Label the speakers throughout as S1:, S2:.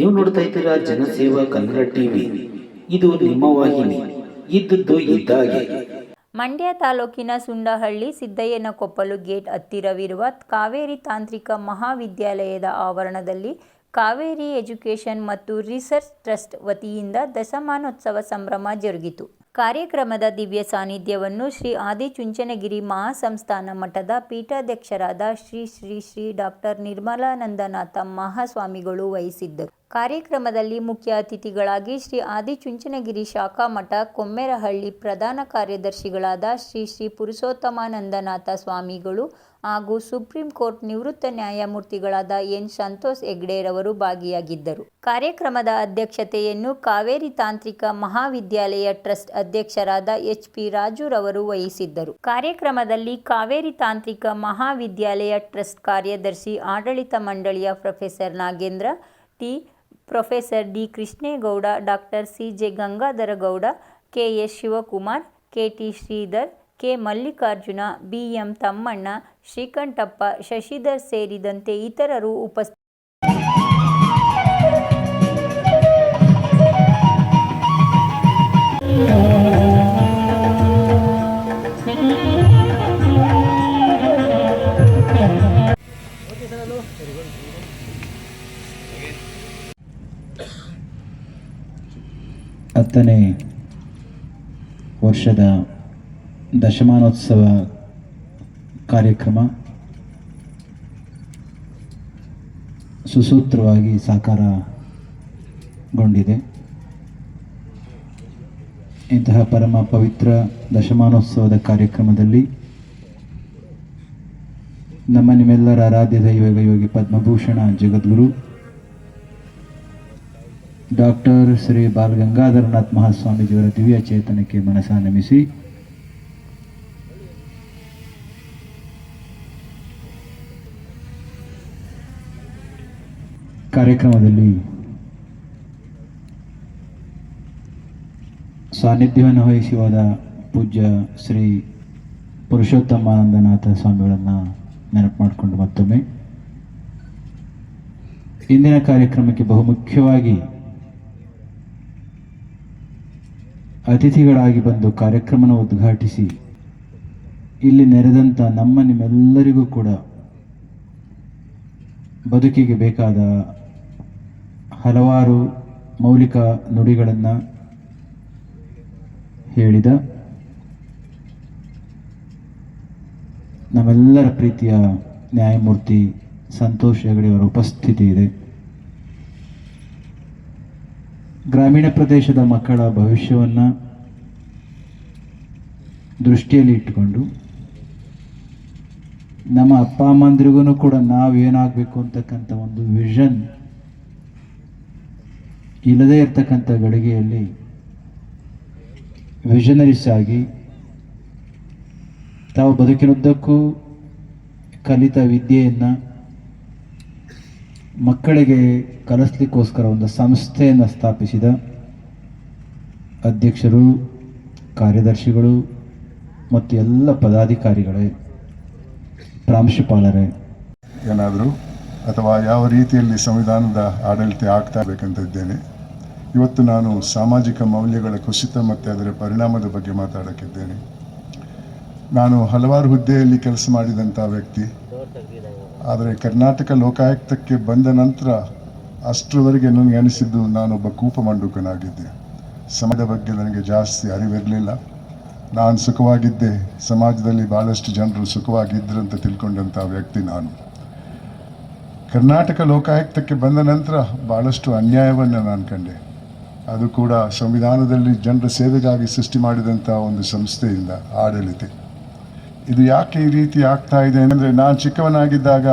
S1: ನೀವು ನೋಡ್ತಾ ಇದ್ದೀರಾ ಜನಸೇವಾ ಕನ್ನಡ ಟಿವಿ. ಇದು ನಿಮ್ಮ ವಾಹಿನಿ. ಇದ್ದದ್ದು ಇದ್ದಾಗೆ.
S2: ಮಂಡ್ಯ ತಾಲೂಕಿನ ಸುಂಡಹಳ್ಳಿ ಸಿದ್ದಯ್ಯನಕೊಪ್ಪಲು ಗೇಟ್ ಹತ್ತಿರವಿರುವ ಕಾವೇರಿ ತಾಂತ್ರಿಕ ಮಹಾವಿದ್ಯಾಲಯದ ಆವರಣದಲ್ಲಿ ಕಾವೇರಿ ಎಜುಕೇಷನ್ ಮತ್ತು ರಿಸರ್ಚ್ ಟ್ರಸ್ಟ್ ವತಿಯಿಂದ ದಶಮಾನೋತ್ಸವ ಸಂಭ್ರಮ ಜರುಗಿತು. ಕಾರ್ಯಕ್ರಮದ ದಿವ್ಯ ಸಾನ್ನಿಧ್ಯವನ್ನು ಶ್ರೀ ಆದಿಚುಂಚನಗಿರಿ ಮಹಾಸಂಸ್ಥಾನ ಮಠದ ಪೀಠಾಧ್ಯಕ್ಷರಾದ ಶ್ರೀ ಶ್ರೀ ಶ್ರೀ ಡಾಕ್ಟರ್ ನಿರ್ಮಲಾನಂದನಾಥ ಮಹಾಸ್ವಾಮಿಗಳು ವಹಿಸಿದ್ದರು. ಕಾರ್ಯಕ್ರಮದಲ್ಲಿ ಮುಖ್ಯ ಅತಿಥಿಗಳಾಗಿ ಶ್ರೀ ಆದಿಚುಂಚನಗಿರಿ ಶಾಖಾ ಮಠ ಕೊಮ್ಮೆರಹಳ್ಳಿ ಪ್ರಧಾನ ಕಾರ್ಯದರ್ಶಿಗಳಾದ ಶ್ರೀ ಶ್ರೀ ಪುರುಷೋತ್ತಮಾನಂದನಾಥ ಸ್ವಾಮಿಗಳು ಹಾಗೂ ಸುಪ್ರೀಂ ಕೋರ್ಟ್ ನಿವೃತ್ತ ನ್ಯಾಯಮೂರ್ತಿಗಳಾದ ಎನ್ ಸಂತೋಷ್ ಹೆಗ್ಡೆರವರು ಭಾಗಿಯಾಗಿದ್ದರು. ಕಾರ್ಯಕ್ರಮದ ಅಧ್ಯಕ್ಷತೆಯನ್ನು ಕಾವೇರಿ ತಾಂತ್ರಿಕ ಮಹಾವಿದ್ಯಾಲಯ ಟ್ರಸ್ಟ್ ಅಧ್ಯಕ್ಷರಾದ ಎಚ್ ಪಿ ರಾಜುರವರು ವಹಿಸಿದ್ದರು. ಕಾರ್ಯಕ್ರಮದಲ್ಲಿ ಕಾವೇರಿ ತಾಂತ್ರಿಕ ಮಹಾವಿದ್ಯಾಲಯ ಟ್ರಸ್ಟ್ ಕಾರ್ಯದರ್ಶಿ ಆಡಳಿತ ಮಂಡಳಿಯ professor Nagendra, T professor D Krishnegowda, doctor C J Gangadharagowda, K S Shivakumar, K T Sridhar, K Mallikarjuna, B M Thammanna, Srikanthappa, Shashidhar ಸೇರಿದಂತೆ ಇತರರು ಉಪಸ್ಥಿತ
S3: ಹತ್ತನೇ ವರ್ಷದ ದಶಮಾನೋತ್ಸವ ಕಾರ್ಯಕ್ರಮ ಸುಸೂತ್ರವಾಗಿ ಸಾಕಾರಗೊಂಡಿದೆ. ಇಂತಹ ಪರಮ ಪವಿತ್ರ ದಶಮಾನೋತ್ಸವದ ಕಾರ್ಯಕ್ರಮದಲ್ಲಿ ನಮ್ಮ ನಿಮ್ಮೆಲ್ಲರ ಆರಾಧ್ಯ ದೈವ ಯೋಗಿ ಪದ್ಮಭೂಷಣ ಜಗದ್ಗುರು ಡಾಕ್ಟರ್ ಶ್ರೀ ಬಾಲಗಂಗಾಧರನಾಥ್ ಮಹಾಸ್ವಾಮೀಜಿಯವರ ದಿವ್ಯ ಚೇತನಕ್ಕೆ ಮನಸ ನಮಿಸಿ. ಕಾರ್ಯಕ್ರಮದಲ್ಲಿ ಸಾನ್ನಿಧ್ಯವನ್ನು ವಹಿಸಿ ಹೋದ ಪೂಜ್ಯ ಶ್ರೀ ಪುರುಷೋತ್ತಮಾನಂದನಾಥ ಸ್ವಾಮಿಗಳನ್ನು ನೆನಪು ಮಾಡಿಕೊಂಡು ಮತ್ತೊಮ್ಮೆ. ಇಂದಿನ ಕಾರ್ಯಕ್ರಮಕ್ಕೆ ಬಹುಮುಖ್ಯವಾಗಿ ಅತಿಥಿಗಳಾಗಿ ಬಂದು ಕಾರ್ಯಕ್ರಮನ ಉದ್ಘಾಟಿಸಿ, ಇಲ್ಲಿ ನೆರೆದಂಥ ನಮ್ಮ ನಿಮ್ಮೆಲ್ಲರಿಗೂ ಕೂಡ ಬದುಕಿಗೆ ಬೇಕಾದ ಹಲವಾರು ಮೌಲಿಕ ನುಡಿಗಳನ್ನು ಹೇಳಿದ ನಮ್ಮೆಲ್ಲರ ಪ್ರೀತಿಯ ನ್ಯಾಯಮೂರ್ತಿ ಸಂತೋಷ್ ಹೆಗಡೆಯವರ ಉಪಸ್ಥಿತಿ ಇದೆ. ಗ್ರಾಮೀಣ ಪ್ರದೇಶದ ಮಕ್ಕಳ ಭವಿಷ್ಯವನ್ನು ದೃಷ್ಟಿಯಲ್ಲಿ ಇಟ್ಟುಕೊಂಡು ನಮ್ಮ ಅಪ್ಪ ಅಮ್ಮಂದ್ರಿಗೂ ಕೂಡ ನಾವು ಏನಾಗಬೇಕು ಅಂತಕ್ಕಂಥ ಒಂದು ವಿಷನ್ ಇಲ್ಲದೇ ಇರ್ತಕ್ಕಂಥ ಗಳಿಗೆಯಲ್ಲಿ ವಿಷನರೀಸ್ ಆಗಿ ತಾವು ಬದುಕಿನುದ್ದಕ್ಕೂ ಕಲಿತ ವಿದ್ಯೆಯನ್ನು ಮಕ್ಕಳಿಗೆ ಕಲಿಸ್ಲಿಕ್ಕೋಸ್ಕರ ಒಂದು ಸಂಸ್ಥೆಯನ್ನು ಸ್ಥಾಪಿಸಿದ ಅಧ್ಯಕ್ಷರು, ಕಾರ್ಯದರ್ಶಿಗಳು ಮತ್ತು ಎಲ್ಲ ಪದಾಧಿಕಾರಿಗಳೇ, ಪ್ರಾಂಶುಪಾಲರೇ.
S4: ಏನಾದರೂ ಅಥವಾ ಯಾವ ರೀತಿಯಲ್ಲಿ ಸಂವಿಧಾನದ ಆಡಳಿತ ಆಗ್ತಾ ಬೇಕಂತ ಇದ್ದೇನೆ ಇವತ್ತು ನಾನು ಸಾಮಾಜಿಕ ಮೌಲ್ಯಗಳ ಕುಸಿತ ಮತ್ತು ಅದರ ಪರಿಣಾಮದ ಬಗ್ಗೆ ಮಾತಾಡೋಕ್ಕಿದ್ದೇನೆ. ನಾನು ಹಲವಾರು ಹುದ್ದೆಯಲ್ಲಿ ಕೆಲಸ ಮಾಡಿದಂಥ ವ್ಯಕ್ತಿ. ಆದರೆ ಕರ್ನಾಟಕ ಲೋಕಾಯುಕ್ತಕ್ಕೆ ಬಂದ ನಂತರ ಅಷ್ಟರವರೆಗೆ ನನಗೆ ಅನಿಸಿದ್ದು ನಾನೊಬ್ಬ ಕೂಪ ಮಂಡುಕನಾಗಿದ್ದೆ. ಸಮಾಜದ ಬಗ್ಗೆ ನನಗೆ ಜಾಸ್ತಿ ಅರಿವಿರಲಿಲ್ಲ. ನಾನು ಸುಖವಾಗಿದ್ದೆ. ಸಮಾಜದಲ್ಲಿ ಭಾಳಷ್ಟು ಜನರು ಸುಖವಾಗಿದ್ದರು ಅಂತ ತಿಳ್ಕೊಂಡಂಥ ವ್ಯಕ್ತಿ ನಾನು. ಕರ್ನಾಟಕ ಲೋಕಾಯುಕ್ತಕ್ಕೆ ಬಂದ ನಂತರ ಭಾಳಷ್ಟು ಅನ್ಯಾಯವನ್ನು ನಾನು ಕಂಡೆ. ಅದು ಕೂಡ ಸಂವಿಧಾನದಲ್ಲಿ ಜನರ ಸೇವೆಗಾಗಿ ಸೃಷ್ಟಿ ಮಾಡಿದಂಥ ಒಂದು ಸಂಸ್ಥೆಯಿಂದ ಆಡಳಿತ. ಇದು ಯಾಕೆ ಈ ರೀತಿ ಆಗ್ತಾ ಇದೆ ಅಂದರೆ ನಾನು ಚಿಕ್ಕವನಾಗಿದ್ದಾಗ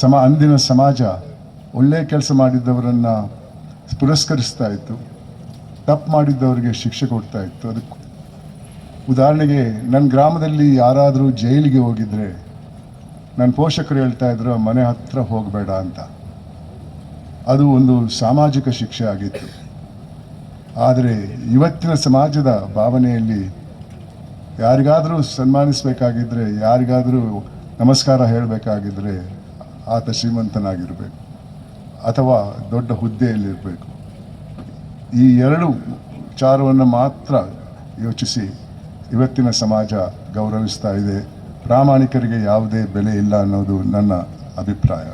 S4: ಸಮ ಅಂದಿನ ಸಮಾಜ ಒಳ್ಳೆಯ ಕೆಲಸ ಮಾಡಿದ್ದವರನ್ನು ಪುರಸ್ಕರಿಸ್ತಾ ಇತ್ತು. ತಪ್ಪು ಮಾಡಿದ್ದವರಿಗೆ ಶಿಕ್ಷೆ ಕೊಡ್ತಾ ಇತ್ತು. ಅದಕ್ಕೆ ಉದಾಹರಣೆಗೆ ನನ್ನ ಗ್ರಾಮದಲ್ಲಿ ಯಾರಾದರೂ ಜೈಲಿಗೆ ಹೋಗಿದ್ರೆ ನನ್ನ ಪೋಷಕರು ಹೇಳ್ತಾ ಇದ್ರು, ಮನೆ ಹತ್ರ ಹೋಗಬೇಡ ಅಂತ. ಅದು ಒಂದು ಸಾಮಾಜಿಕ ಶಿಕ್ಷೆ ಆಗಿತ್ತು. ಆದರೆ ಇವತ್ತಿನ ಸಮಾಜದ ಭಾವನೆಯಲ್ಲಿ ಯಾರಿಗಾದರೂ ಸನ್ಮಾನಿಸಬೇಕಾಗಿದ್ದರೆ ಯಾರಿಗಾದರೂ ನಮಸ್ಕಾರ ಹೇಳಬೇಕಾಗಿದ್ದರೆ ಆತ ಶ್ರೀಮಂತನಾಗಿರಬೇಕು ಅಥವಾ ದೊಡ್ಡ ಹುದ್ದೆಯಲ್ಲಿರಬೇಕು. ಈ ಎರಡು ವಿಚಾರವನ್ನು ಮಾತ್ರ ಯೋಚಿಸಿ ಇವತ್ತಿನ ಸಮಾಜ ಗೌರವಿಸ್ತಾ ಇದೆ. ಪ್ರಾಮಾಣಿಕರಿಗೆ ಯಾವುದೇ ಬೆಲೆ ಇಲ್ಲ ಅನ್ನೋದು ನನ್ನ ಅಭಿಪ್ರಾಯ.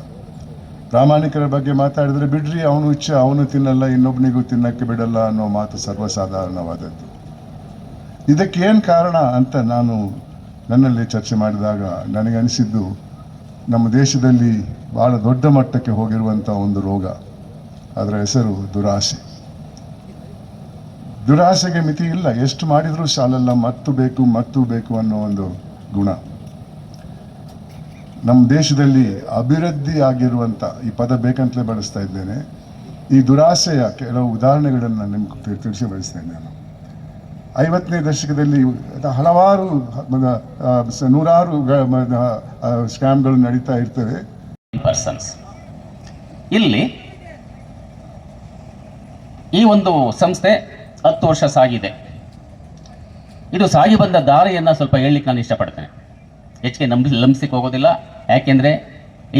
S4: ಪ್ರಾಮಾಣಿಕರ ಬಗ್ಗೆ ಮಾತಾಡಿದರೆ ಬಿಡ್ರಿ, ಅವನು ಇಚ್ಛೆ, ಅವನು ತಿನ್ನಲ್ಲ ಇನ್ನೊಬ್ಬನಿಗೂ ತಿನ್ನಕ್ಕೆ ಬಿಡಲ್ಲ ಅನ್ನೋ ಮಾತು ಸರ್ವಸಾಧಾರಣವಾದದ್ದು. ಇದಕ್ಕೆ ಏನು ಕಾರಣ ಅಂತ ನಾನು ನನ್ನಲ್ಲಿ ಚರ್ಚೆ ಮಾಡಿದಾಗ ನನಗನಿಸಿದ್ದು ನಮ್ಮ ದೇಶದಲ್ಲಿ ಭಾಳ ದೊಡ್ಡ ಮಟ್ಟಕ್ಕೆ ಹೋಗಿರುವಂಥ ಒಂದು ರೋಗ. ಅದರ ಹೆಸರು ದುರಾಸೆ. ದುರಾಸೆಗೆ ಮಿತಿ ಇಲ್ಲ. ಎಷ್ಟು ಮಾಡಿದರೂ ಸಾಲಲ್ಲ. ಮತ್ತು ಬೇಕು ಮತ್ತು ಬೇಕು ಅನ್ನೋ ಒಂದು ಗುಣ. ನಮ್ಮ ದೇಶದಲ್ಲಿ ಅಭಿವೃದ್ಧಿ ಆಗಿರುವಂಥ, ಈ ಪದ ಬೇಕಂತಲೇ ಬಳಸ್ತಾ ಇದ್ದೇನೆ. ಈ ದುರಾಸೆಯ ಕೆಲವು ಉದಾಹರಣೆಗಳನ್ನು ನಿಮ್ಗೆ ತಿಳಿಸಿ ಬಳಸ್ತೇನೆ ನಾನು. ಐವತ್ತನೇ ದಶಕದಲ್ಲಿ ಹಲವಾರು ನೂರಾರು ಸ್ಕ್ಯಾಮ್ಗಳು ನಡೀತಾ ಇರ್ತವೆ.
S5: ಪರ್ಸನ್ಸ್ ಇಲ್ಲಿ ಈ ಒಂದು ಸಂಸ್ಥೆ ಹತ್ತು ವರ್ಷ ಸಾಗಿದೆ. ಇದು ಸಾಗಿ ಬಂದ ದಾರಿಯನ್ನು ಸ್ವಲ್ಪ ಹೇಳಲಿಕ್ಕೆ ನಾನು ಇಷ್ಟಪಡ್ತೇನೆ. ಹೆಚ್ಚಿಗೆ ನಂಬಿ, ಲಂಬಿಸಕ್ಕೆ ಹೋಗೋದಿಲ್ಲ. ಯಾಕೆಂದರೆ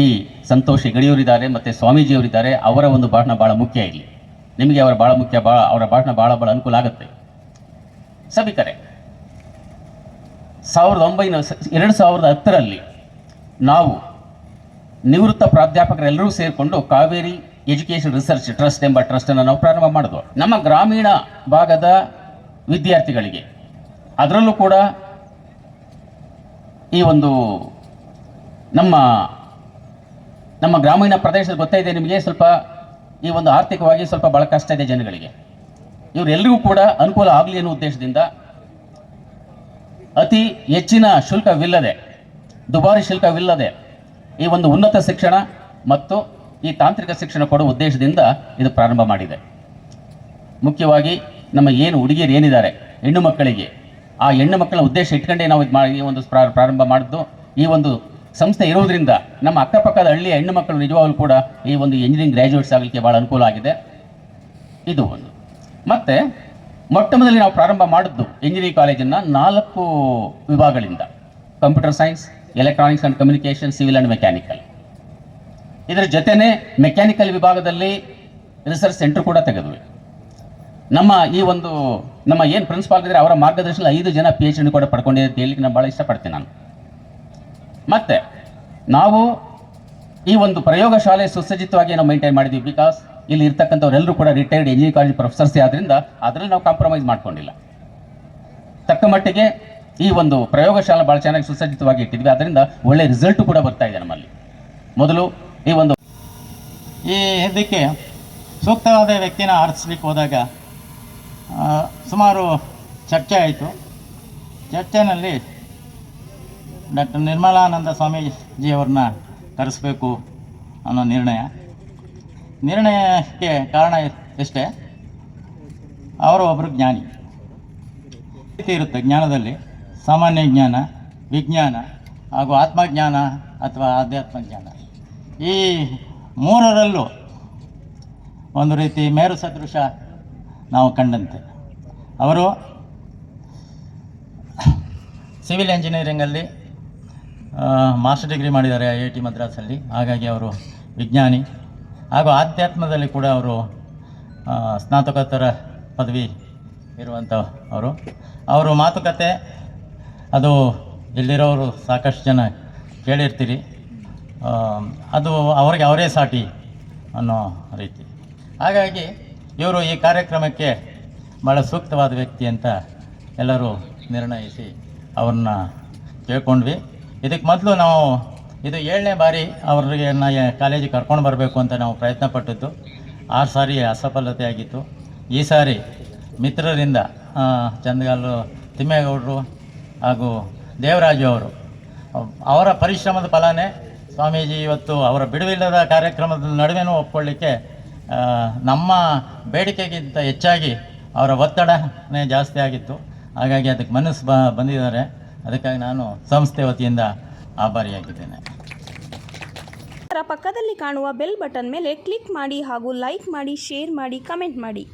S5: ಈ ಸಂತೋಷಿ ಹೆಗಡಿಯವರಿದ್ದಾರೆ ಮತ್ತು ಸ್ವಾಮೀಜಿಯವರಿದ್ದಾರೆ. ಅವರ ಒಂದು ಭಾಷಣ ಭಾಳ ಮುಖ್ಯ ಇಲ್ಲಿ. ನಿಮಗೆ ಅವರ ಭಾಳ ಮುಖ್ಯ ಭಾಳ ಅವರ ಭಾಷಣ ಭಾಳ ಭಾಳ ಅನುಕೂಲ ಆಗುತ್ತೆ. ಸಭಿಕರೇ, ಸಾವಿರದ ಒಂಬೈನೂರ ಎರಡು ಸಾವಿರದ ಹತ್ತರಲ್ಲಿ ನಾವು ನಿವೃತ್ತ ಪ್ರಾಧ್ಯಾಪಕರೆಲ್ಲರೂ ಸೇರಿಕೊಂಡು ಕಾವೇರಿ ಎಜುಕೇಷನ್ ರಿಸರ್ಚ್ ಟ್ರಸ್ಟ್ ಎಂಬ ಟ್ರಸ್ಟನ್ನು ನಾವು ಪ್ರಾರಂಭ ಮಾಡಿದ್ವು. ನಮ್ಮ ಗ್ರಾಮೀಣ ಭಾಗದ ವಿದ್ಯಾರ್ಥಿಗಳಿಗೆ ಅದರಲ್ಲೂ ಕೂಡ ಈ ಒಂದು ನಮ್ಮ ನಮ್ಮ ಗ್ರಾಮೀಣ ಪ್ರದೇಶದ ಗೊತ್ತಾಯಿದೆ ನಿಮಗೆ, ಸ್ವಲ್ಪ ಈ ಒಂದು ಆರ್ಥಿಕವಾಗಿ ಸ್ವಲ್ಪ ಭಾಳ ಕಷ್ಟ ಇದೆ ಜನಗಳಿಗೆ. ಇವರೆಲ್ಲರಿಗೂ ಕೂಡ ಅನುಕೂಲ ಆಗಲಿ ಅನ್ನೋ ಉದ್ದೇಶದಿಂದ ಅತಿ ಹೆಚ್ಚಿನ ಶುಲ್ಕವಿಲ್ಲದೆ, ದುಬಾರಿ ಶುಲ್ಕವಿಲ್ಲದೆ ಈ ಒಂದು ಉನ್ನತ ಶಿಕ್ಷಣ ಮತ್ತು ಈ ತಾಂತ್ರಿಕ ಶಿಕ್ಷಣ ಕೊಡುವ ಉದ್ದೇಶದಿಂದ ಇದು ಪ್ರಾರಂಭ ಮಾಡಿದೆ. ಮುಖ್ಯವಾಗಿ ನಮ್ಮ ಏನು ಹುಡುಗಿಯರು ಏನಿದ್ದಾರೆ, ಹೆಣ್ಣು ಮಕ್ಕಳಿಗೆ, ಆ ಹೆಣ್ಣು ಮಕ್ಕಳ ಉದ್ದೇಶ ಇಟ್ಕೊಂಡೇ ನಾವು ಇದು ಈ ಒಂದು ಪ್ರಾ- ಪ್ರಾರಂಭ ಮಾಡಿದ್ದು. ಈ ಒಂದು ಸಂಸ್ಥೆ ಇರೋದ್ರಿಂದ ನಮ್ಮ ಅಕ್ಕಪಕ್ಕದ ಹಳ್ಳಿಯ ಹೆಣ್ಣು ಮಕ್ಕಳು ನಿಜವಾಗಲೂ ಕೂಡ ಈ ಒಂದು ಇಂಜಿನಿಯರಿಂಗ್ ಗ್ರ್ಯಾಜುಯೇಟ್ಸ್ ಆಗಲಿಕ್ಕೆ ಭಾಳ ಅನುಕೂಲ ಆಗಿದೆ. ಇದು ಒಂದು. ಮತ್ತೆ ಮೊಟ್ಟ ಮೊದಲಿಗೆ ನಾವು ಪ್ರಾರಂಭ ಮಾಡಿದ್ದು ಇಂಜಿನಿಯರಿಂಗ್ ಕಾಲೇಜನ್ನು ನಾಲ್ಕು ವಿಭಾಗಗಳಿಂದ computer science electronics and communication civil and mechanical ಇದರ ಜೊತೆನೇ ಮೆಕ್ಯಾನಿಕಲ್ ವಿಭಾಗದಲ್ಲಿ ರಿಸರ್ಚ್ ಸೆಂಟರ್ ಕೂಡ ತೆಗೆದ್ವಿ. ನಮ್ಮ ಈ ಒಂದು, ನಮ್ಮ ಏನು ಪ್ರಿನ್ಸಿಪಾಲ್ ಇದ್ದಾರೆ ಅವರ ಮಾರ್ಗದರ್ಶನ ಐದು ಜನ ಪಿ ಎಚ್ ಡಿ ಕೂಡ ಪಡ್ಕೊಂಡಿದೆ ಅಂತ ನಾನು ಭಾಳ ಇಷ್ಟಪಡ್ತೀನಿ ನಾನು. ಮತ್ತೆ, ನಾವು ಈ ಒಂದು ಪ್ರಯೋಗಶಾಲೆ ಸುಸಜ್ಜಿತವಾಗಿ ನಾವು ಮೈಂಟೈನ್ ಮಾಡಿದ್ವಿ ಬಿಕಾಸ್ ಇಲ್ಲಿ ಇರ್ತಕ್ಕಂಥವ್ರೆಲ್ಲರೂ ಕೂಡ ರಿಟೈರ್ಡ್ ಎಂಜಿನಿಯರ್ ಕಾಲೇಜ್ ಪ್ರೊಫೆಸರ್ಸೇ ಆದ್ದರಿಂದ ಅದರಲ್ಲಿ ನಾವು ಕಾಂಪ್ರಮೈಸ್ ಮಾಡ್ಕೊಂಡಿಲ್ಲ. ತಕ್ಕ ಮಟ್ಟಿಗೆ ಈ ಒಂದು ಪ್ರಯೋಗಶಾಲೆ ಭಾಳ ಚೆನ್ನಾಗಿ ಸುಸಜ್ಜಿತವಾಗಿ ಇಟ್ಟಿದ್ವಿ. ಅದರಿಂದ ಒಳ್ಳೆ ರಿಸಲ್ಟ್ ಕೂಡ ಬರ್ತಾ ಇದೆ ನಮ್ಮಲ್ಲಿ. ಮೊದಲು ಈ ಒಂದು
S6: ಈ ಇದಕ್ಕೆ ಸೂಕ್ತವಾದ ವ್ಯಕ್ತಿನ ಆರಿಸ್ಲಿಕ್ಕೆ ಹೋದಾಗ ಸುಮಾರು ಚರ್ಚೆ ಆಯಿತು. ಚರ್ಚೆನಲ್ಲಿ ಡಾಕ್ಟರ್ ನಿರ್ಮಲಾನಂದ ಸ್ವಾಮೀಜಿಯವ್ರನ್ನ ಕರೆಸಬೇಕು ಅನ್ನೋ ನಿರ್ಣಯ. ನಿರ್ಣಯಕ್ಕೆ ಕಾರಣ ಎಷ್ಟೇ ಅವರು ಒಬ್ಬರು ಜ್ಞಾನಿ. ರೀತಿ ಇರುತ್ತೆ ಜ್ಞಾನದಲ್ಲಿ. ಸಾಮಾನ್ಯ ಜ್ಞಾನ, ವಿಜ್ಞಾನ ಹಾಗೂ ಆತ್ಮಜ್ಞಾನ ಅಥವಾ ಆಧ್ಯಾತ್ಮ ಜ್ಞಾನ ಈ ಮೂರರಲ್ಲೂ ಒಂದು ರೀತಿ ಮೇರು ಸದೃಶ ನಾವು ಕಂಡಂತೆ. ಅವರು ಸಿವಿಲ್ ಎಂಜಿನಿಯರಿಂಗಲ್ಲಿ ಮಾಸ್ಟರ್ ಡಿಗ್ರಿ ಮಾಡಿದ್ದಾರೆ ಐ ಐ ಟಿ ಮದ್ರಾಸಲ್ಲಿ. ಹಾಗಾಗಿ ಅವರು ವಿಜ್ಞಾನಿ. ಹಾಗೂ ಆಧ್ಯಾತ್ಮದಲ್ಲಿ ಕೂಡ ಅವರು ಸ್ನಾತಕೋತ್ತರ ಪದವಿ ಇರುವಂಥ ಅವರು. ಅವರು ಮಾತುಕತೆ, ಅದು ಇಲ್ಲಿರೋರು ಸಾಕಷ್ಟು ಜನ ಕೇಳಿರ್ತೀರಿ. ಅದು ಅವರಿಗೆ ಅವರೇ ಸಾಟಿ ಅನ್ನೋ ರೀತಿ. ಹಾಗಾಗಿ ಇವರು ಈ ಕಾರ್ಯಕ್ರಮಕ್ಕೆ ಭಾಳ ಸೂಕ್ತವಾದ ವ್ಯಕ್ತಿ ಅಂತ ಎಲ್ಲರೂ ನಿರ್ಣಯಿಸಿ ಅವ್ರನ್ನ ಕೇಳ್ಕೊಂಡ್ವಿ. ಇದಕ್ಕೆ ಮೊದಲು ನಾವು ಇದು ಏಳನೇ ಬಾರಿ ಅವ್ರಿಗೆ ನಾ ಕಾಲೇಜಿಗೆ ಕರ್ಕೊಂಡು ಬರಬೇಕು ಅಂತ ನಾವು ಪ್ರಯತ್ನ ಪಟ್ಟಿದ್ದು. ಆರು ಸಾರಿ ಅಸಫಲತೆ ಆಗಿತ್ತು ಈ ಸಾರಿ ಮಿತ್ರರಿಂದ ಚಂದಗಾಲು ತಿಮ್ಮೇಗೌಡರು ಹಾಗೂ ದೇವರಾಜು ಅವರು, ಅವರ ಪರಿಶ್ರಮದ ಫಲನೇ ಸ್ವಾಮೀಜಿ ಇವತ್ತು ಅವರ ಬಿಡುವಿಲ್ಲದ ಕಾರ್ಯಕ್ರಮದ ನಡುವೆನೂ ಒಪ್ಕೊಳ್ಳಿಕ್ಕೆ ನಮ್ಮ ಬೇಡಿಕೆಗಿಂತ ಹೆಚ್ಚಾಗಿ ಅವರ ಒತ್ತಡನೇ ಜಾಸ್ತಿ ಆಗಿತ್ತು. ಹಾಗಾಗಿ ಅದಕ್ಕೆ ಮನಸ್ಸು ಬಂದಿದ್ದಾರೆ. ಅದಕ್ಕಾಗಿ ನಾನು ಸಂಸ್ಥೆ ವತಿಯಿಂದ ಆಭಾರಿಯಾಗಿದ್ದೇನೆ.
S7: ಅದರ ಪಕ್ಕದಲ್ಲಿ ಕಾಣುವ ಬೆಲ್ ಬಟನ್ ಮೇಲೆ ಕ್ಲಿಕ್ ಮಾಡಿ ಹಾಗೂ ಲೈಕ್ ಮಾಡಿ, ಶೇರ್ ಮಾಡಿ, ಕಮೆಂಟ್ ಮಾಡಿ.